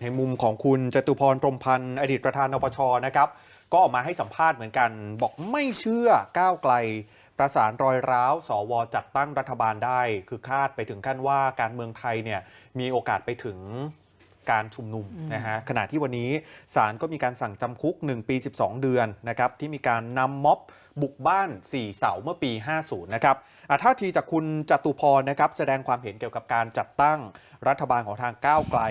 ในมุมของคุณจตุพรพรมพันธ์อดีตประธานนปชนะครับก็ออกมาให้สัมภาษณ์เหมือนกัน บอกไม่เชื่อก้าวไกล ประสานรอยร้าว สวจัดตั้งรัฐบาลได้ คือคาดไปถึงขั้นว่าการเมืองไทยเนี่ยมีโอกาสไปถึง การชุมนุมนะฮะขณะที่วันนี้ศาลก็มีการสั่งจำคุก 1 ปี 12 เดือนนะครับที่มีการนำม็อบบุกบ้าน 4 เสาเมื่อปี 50 นะครับอะท่าทีจากคุณจตุพรนะครับแสดงความเห็นเกี่ยวกับการจัดตั้งรัฐบาลของทางก้าวไกล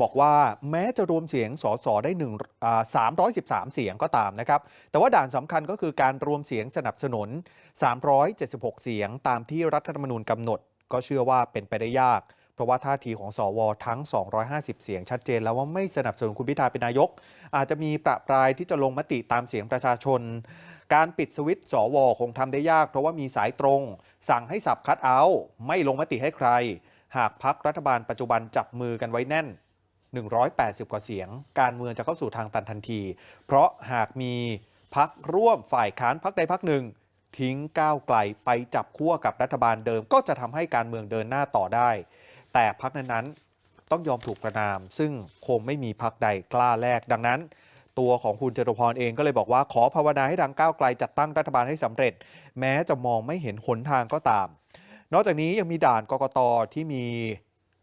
บอกว่าแม้จะรวมเสียงสสได้หนึ่งอ่า313 เสียงก็ตามนะครับ แต่ว่าด่านสำคัญก็คือการรวมเสียงสนับสนุน 376 เสียงตามที่รัฐธรรมนูญกำหนด ก็เชื่อว่าเป็นไปได้ยาก เพราะว่าท่าทีของสวทั้ง 250 เสียงชัดเจน แล้วว่าไม่สนับสนุนคุณพิธาเป็นนายก อาจจะมีประปรายที่จะลงมติตามเสียงประชาชน การปิดสวิตสวคงทำได้ยาก เพราะว่ามีสายตรง สั่งให้สับคัดเอาท์ไม่ลงมติให้ใคร หากพักรัฐบาลปัจจุบันจับมือกันไว้แน่น 180 กว่าเสียง การเมืองจะเข้าสู่ทางตันทันที เพราะหากมีพักร่วมฝ่ายค้านพักใดพักหนึ่ง ทิ้งก้าวไกลไปจับขั้วกับรัฐบาลเดิม ก็จะทำให้การเมืองเดินหน้าต่อได้ แต่พักนั้นๆต้องยอมถูกประนาม ซึ่งคงไม่มีพักใดกล้าแลกดังนั้น ตัวของคุณจตุพรเองก็เลยบอกว่าขอภาวนาให้ทางก้าวไกลจัดตั้งรัฐบาลให้สำเร็จ แม้จะมองไม่เห็นหนทางก็ตาม นอกจากนี้ยังมีด่านกกตที่มี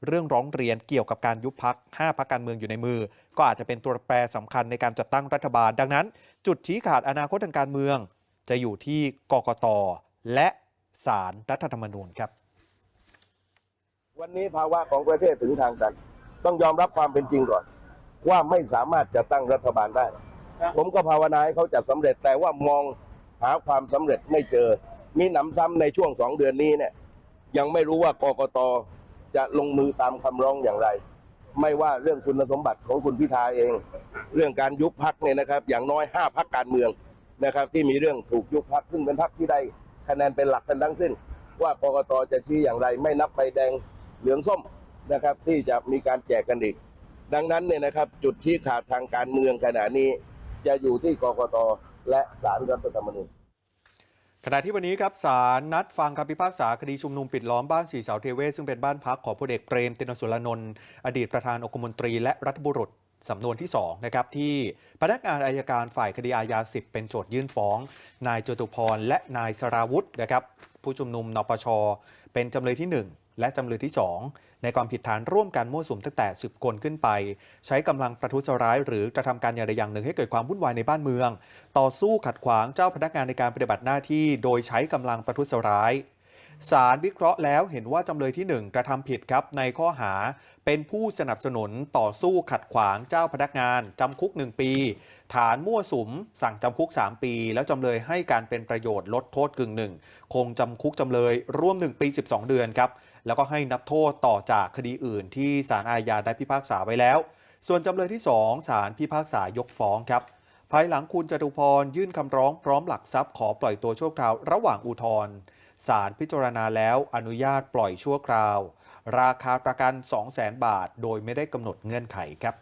เรื่องร้องเรียนเกี่ยวกับการยุบพัก 5พักการเมืองอยู่ในมือ ก็อาจจะเป็นตัวแปรสำคัญในการจัดตั้งรัฐบาล ดังนั้น จุดชี้ขาดอนาคตทางการเมือง จะอยู่ที่กกตและศารรัฐธรรมนูญครับ วันนี้ภาวะของประเทศถึงทางตันต้องยอมรับความเป็นจริงก่อน ว่าไม่สามารถจะตั้งรัฐบาลได้ ผมก็ภาวนาให้เขาจะสำเร็จแต่ว่ามองหาความสำเร็จไม่เจอ มีหนำซ้ำในช่วงสองเดือนนี้เนี่ยยังไม่รู้ว่ากกตจะลงมือตามคำร้องอย่างไร ไม่ว่าเรื่องคุณสมบัติของคุณพิธาเอง เรื่องการยุบพักเนี่ยนะครับ อย่างน้อยห้าพักการเมืองนะครับ ที่มีเรื่องถูกยุบพักซึ่งเป็นพักที่ได้คะแนนเป็นหลักกันทั้งสิ้น ว่ากกตจะชี้อย่างไร ไม่นับใบแดง เหลืองส้มนะครับ ที่จะมีการแจกกันอีก ดังนั้นเนี่ยนะครับ จุดชี้ขาดทางการเมืองขณะนี้ จะอยู่ที่กกตและศาลรัฐธรรมนูญขณะที่วันนี้ครับศาลนัดฟังคำพิพากษาคดีชุมนุมปิดล้อมบ้านสีเสาวเทเวศซึ่งเป็นบ้านพักของพลเอกเปรมตินสุรนนท์อดีตประธานองคมนตรีและรัฐบุรุษสำนวนที่2นะครับที่พนักงานอายการฝ่ายคดีอาญา10 เป็นโจทยื่นฟ้อง นายจตุพรและนายสราวุธนะครับผู้ชุมนุมนปช เป็นจำเลยที่1 และจำเลยที่ 2 ในความผิดฐานร่วมกันมั่วสุมตั้งแต่ 10 คนขึ้นไป ใช้กำลังประทุษร้าย หรือกระทำการอย่างใดอย่างหนึ่งให้เกิดความวุ่นวายในบ้านเมือง ต่อสู้ขัดขวางเจ้าพนักงานในการปฏิบัติหน้าที่ โดยใช้กำลังประทุษร้าย ศาลวิเคราะห์แล้วเห็นว่าจำเลยที่ 1 กระทำผิดครับในข้อหาเป็นผู้สนับสนุนต่อสู้ขัดขวางเจ้าพนักงานจำคุก 1 ปี ฐานมั่วสุม สั่งจำคุก 3 ปี แล้วจำเลยให้การเป็นประโยชน์ลดโทษกึ่งหนึ่งคงจำคุกจำเลยร่วม 1 ปี 12 เดือนครับแล้วก็ให้นับโทษต่อจากคดีอื่น ที่ศาลอาญาได้พิพากษาไว้แล้ว ส่วนจำเลยที่ 2ศาลพิพากษายกฟ้องครับภายหลังคุณจตุพรยื่นคำร้องพร้อมหลักทรัพย์ขอปล่อยตัวชั่วคราวระหว่างอุทธรณ์ ศาลพิจารณาแล้วอนุญาตปล่อยชั่วคราว ราคาประกัน 200,000 บาท โดยไม่ได้กำหนดเงื่อนไขครับ